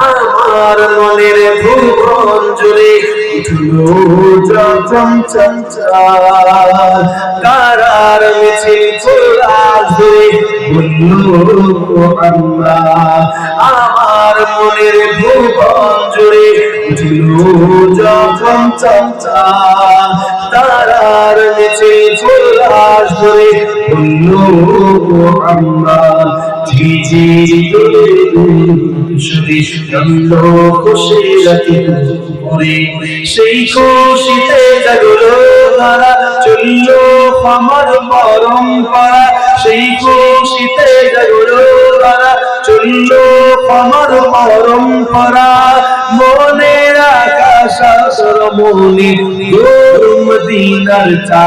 আমার মনের ভুবন জুড়ে আল্লাহ, আমার মনের ভুবন জুড়ে যখন চঞ্চল তারার মিছিল চোরা ধরে বলল আল্লাহ, ঝিঝি শুধু জন্ম খুশি রাতি পরে সেই খুশিতে জাগলো তারা চলল আমার পরম্পরা সেই পরম্পরা মনের আকাশ মনে দিনার চা